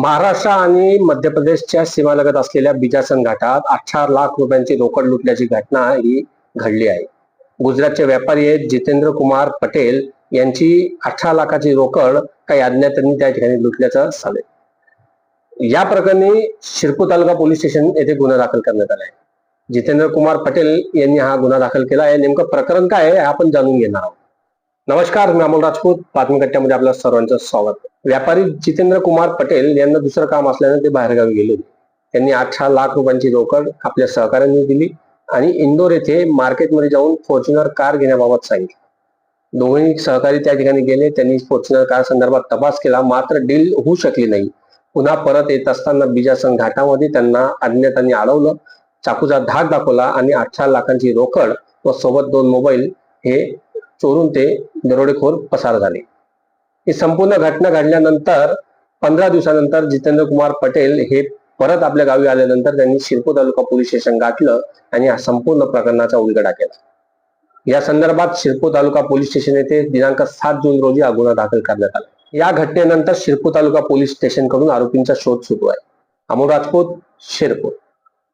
महाराष्ट्र आणि मध्य प्रदेशच्या सीमालगत असलेल्या बिजासन घाटात अठरा लाख रुपयांची रोकड लुटल्याची घटना ही घडली आहे. गुजरातचे व्यापारी आहेत जितेंद्र कुमार पटेल यांची अठरा लाखाची रोकड काही अज्ञातांनी त्या ठिकाणी लुटल्याचं सांगेल या प्रकरणी शिरपूर तालुका पोलीस स्टेशन येथे गुन्हा दाखल करण्यात आला आहे. जितेंद्र कुमार पटेल यांनी हा गुन्हा दाखल केला आहे. नेमकं प्रकरण काय आहे आपण जाणून घेणार आहोत. नमस्कार मी अमोल राजपूत. बातमीकट्ट्यामध्ये आपल्या सर्वांचं स्वागत. व्यापारी जितेंद्र कुमार पटेल यांना दुसरं काम असल्याने ते बाहेरगावी गेले. त्यांनी अठरा लाख रुपयांची रोकड आपल्या सहकाऱ्यांनी दिली आणि इंदोर येथे मार्केटमध्ये जाऊन फॉर्च्युनर कार घेण्याबाबत सांगितलं. दोन्ही सहकारी त्या ठिकाणी गेले. त्यांनी फॉर्च्युनर कार संदर्भात तपास केला. मात्र डील होऊ शकली नाही. पुन्हा परत येत असताना बिजासन घाटामध्ये त्यांना अज्ञातांनी अडवलं. चाकूचा धाक दाखवला आणि अठरा लाखांची रोकड व सोबत दोन मोबाईल हे चोरून ते दरोडेखोर पसार झाले. ही संपूर्ण घटना घडल्यानंतर पंधरा दिवसानंतर जितेंद्र कुमार पटेल हे परत आपल्या गावी आल्यानंतर त्यांनी शिरपूर तालुका पोलीस स्टेशन गाठलं आणि या संपूर्ण प्रकरणाचा उलगडा केला. या संदर्भात शिरपूर तालुका पोलीस स्टेशन येथे दिनांक सात जून रोजी हा गुन्हा दाखल करण्यात आला. या घटनेनंतर शिरपूर तालुका पोलीस स्टेशनकडून आरोपींचा शोध सुरू आहे. अमोल राजपूत शिरपूर.